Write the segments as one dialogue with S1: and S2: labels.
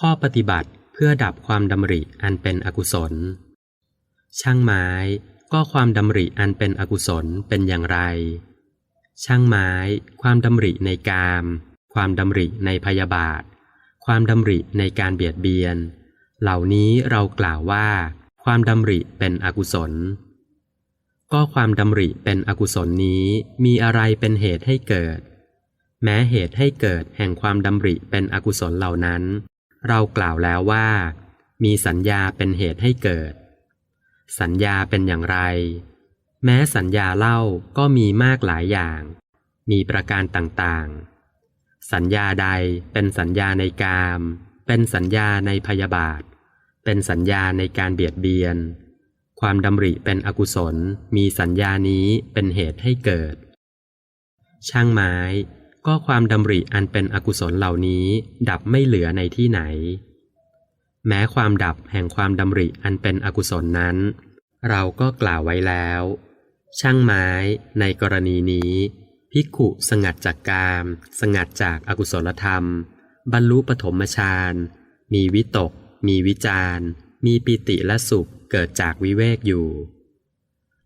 S1: ข้อปฏิบัติเพื่อดับความดำริอันเป็นอกุศล ช่างไม้ก็ความดำริอันเป็นอกุศลเป็นอย่างไร ช่างไม้ ความดำริในกาม ความดำริในพยาบาท ความดำริในการเบียดเบียน เหล่านี้เรากล่าวว่า ความดำริเป็นอกุศล ก็ความดำริเป็นอกุศลนี้มีอะไรเป็นเหตุให้เกิด แม้เหตุให้เกิดแห่งความดำริเป็นอกุศลเหล่านั้น เรากล่าวแล้วว่า มีสัญญาเป็นเหตุให้เกิด สัญญาเป็นอย่างไร แม้สัญญาเล่าก็มีมากหลายอย่าง มีประการต่างๆ สัญญาใดเป็นสัญญาในกาม เป็นสัญญาในพยาบาท เป็นสัญญาในการเบียดเบียน ความดำริเป็นอกุศล มีสัญญานี้เป็นเหตุให้เกิด ช่างไม้ ก็ความดำริอันเป็นอกุศลเหล่านี้ ดับไม่เหลือในที่ไหน แม้ความดับแห่งความดำริอันเป็นอกุศลนั้น เราก็กล่าวไว้แล้ว ช่างไม้ในกรณีนี้ภิกขุสงัดจากกาม สงัดจากอากุศลธรรม บรรลุปฐมฌานมีวิตก มีวิจารมีปิติและสุขเกิดจากวิเวกอยู่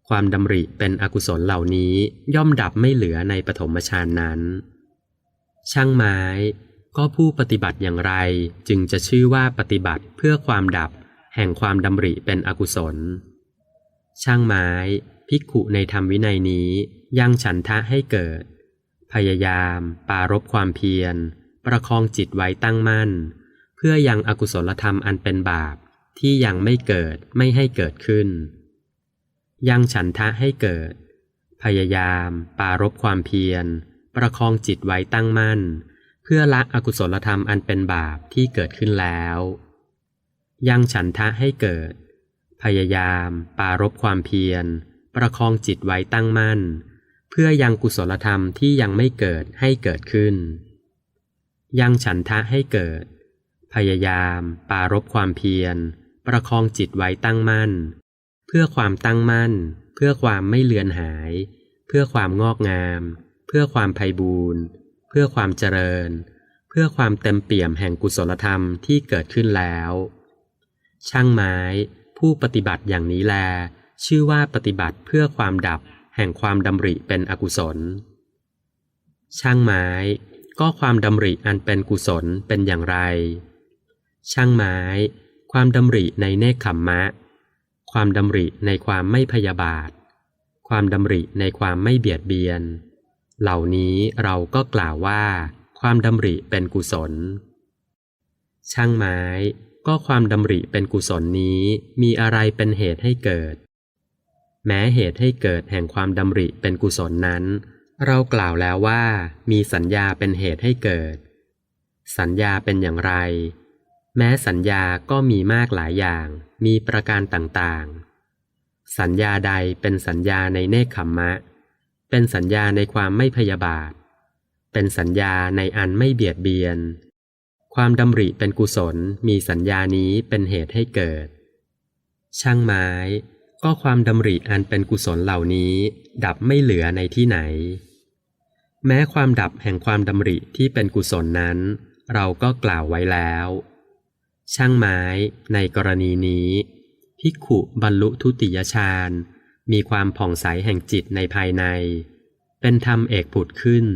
S1: ความดำริเป็นอกุศลเหล่านี้ย่อมดับไม่เหลือในปฐมฌานนั้น ช่างไม้ ก็ผู้ปฏิบัติอย่างไรจึงจะชื่อว่าปฏิบัติเพื่อความดับ แห่งความดำริเป็นอกุศล ช่างไม้ ภิกขุในธรรมวินัยนี้ยังฉันทะให้เกิด พยายาม ปารบความเพียร ประคองจิตไว้ตั้งมั่น เพื่อยังอกุศลธรรมอันเป็นบาปที่ยังไม่เกิดไม่ให้เกิดขึ้น ยังฉันทะให้เกิด พยายาม ปารบความเพียร ประคองจิตไว้ตั้งมั่น เพื่อละอกุศลธรรมอันเป็นบาปที่เกิดขึ้นแล้ว ยังฉันทะให้เกิด พยายาม ปารบความเพียร ประคองจิตไว้ตั้งมั่น เพื่อยังกุศลธรรมที่ยังไม่เกิดให้เกิดขึ้น ยังฉันทะให้เกิด พยายาม ปารบความเพียร ประคองจิตไว้ตั้งมั่น เพื่อความตั้งมั่น เพื่อความไม่เลือนหาย เพื่อความงอกงาม เพื่อความไพ่บูรณ์เพื่อความเจริญ เพื่อความเต็มเปี่ยมแห่งกุศลธรรมที่เกิดขึ้นแล้ว ช่างไม้ ผู้ปฏิบัติอย่างนี้แล ชื่อว่าปฏิบัติเพื่อความดับแห่งความดำริเป็นอกุศล ช่างไม้ ก็ความดำริอันเป็นกุศลเป็นอย่างไร ช่างไม้ ความดำริในเนคขมมะ ความดำริในความไม่พยาบาท ความดำริในความไม่เบียดเบียน เหล่านี้เราก็กล่าวว่า ความดำริเป็นกุศล ช่างไม้ ก็ความดำริเป็นกุศลนี้มีอะไรเป็นเหตุให้เกิด แม้เหตุให้เกิดแห่งความดำริเป็นกุศลนั้น เรากล่าวแล้วว่า มีสัญญาเป็นเหตุให้เกิด สัญญาเป็นอย่างไร แม้สัญญาก็มีมากหลายอย่าง มีประการต่างๆ สัญญาใดเป็นสัญญาในเนคขมมะ เป็นสัญญาในความไม่พยาบาท เป็นสัญญาในอันไม่เบียดเบียน ความดำริเป็นกุศลมีสัญญานี้เป็นเหตุให้เกิด ช่างไม้ ก็ความดำริอันเป็นกุศลเหล่านี้ ดับไม่เหลือในที่ไหน แม้ความดับแห่งความดำริที่เป็นกุศลนั้น เราก็กล่าวไว้แล้ว ช่างไม้ในกรณีนี้ภิกขุบรรลุทุติยฌาน มีความผ่องใสแห่งจิตในภายใน เป็นธรรมเอกผุดขึ้น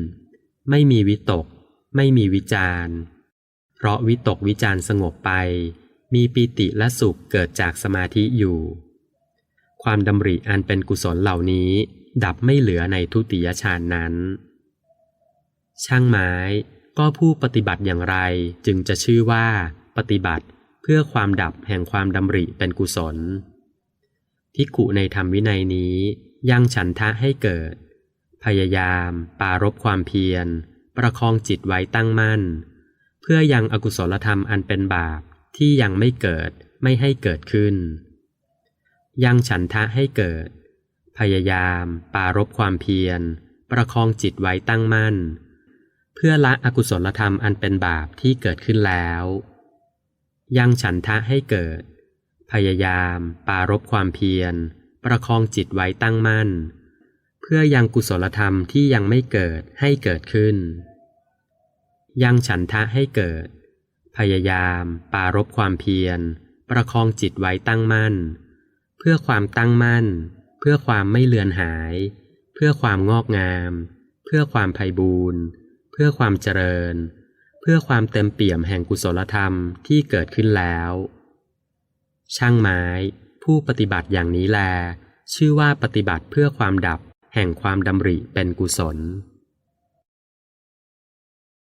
S1: ไม่มีวิตก ไม่มีวิจารเพราะวิตกวิจารสงบไป มีปีติและสุขเกิดจากสมาธิอยู่ ความดำริอันเป็นกุศลเหล่านี้ ดับไม่เหลือในทุติยฌานนั้น ช่างไม้ก็ผู้ปฏิบัติอย่างไรจึงจะชื่อว่า ปฏิบัติเพื่อความดับแห่งความดำริเป็นกุศล ภิกขุในธรรมวินัยนี้ยังฉันทะให้เกิด พยายาม ปารบความเพียร ประคองจิตไว้ตั้งมั่น เพื่อยังอกุศลธรรมอันเป็นบาปที่ยังไม่เกิดไม่ให้เกิดขึ้น ยังฉันทะให้เกิด พยายาม ปารบความเพียร ประคองจิตไว้ตั้งมั่น เพื่อละอกุศลธรรมอันเป็นบาปที่เกิดขึ้นแล้ว ยังฉันทะให้เกิด พยายาม ปารบความเพียร ประคองจิตไว้ตั้งมั่น เพื่อยังกุศลธรรมที่ยังไม่เกิดให้เกิดขึ้น ยังฉันทะให้เกิด พยายามปรารบความเพียร ประคองจิตไว้ตั้งมั่น เพื่อความตั้งมั่น เพื่อความไม่เลือนหาย เพื่อความงอกงาม เพื่อความไพ่บูรณ์เพื่อความเจริญ เพื่อความเต็มเปี่ยมแห่งกุศลธรรมที่เกิดขึ้นแล้ว ช่างไม้ ผู้ปฏิบัติอย่างนี้แล ชื่อว่าปฏิบัติเพื่อความดับ แห่งความดำริเป็นกุศล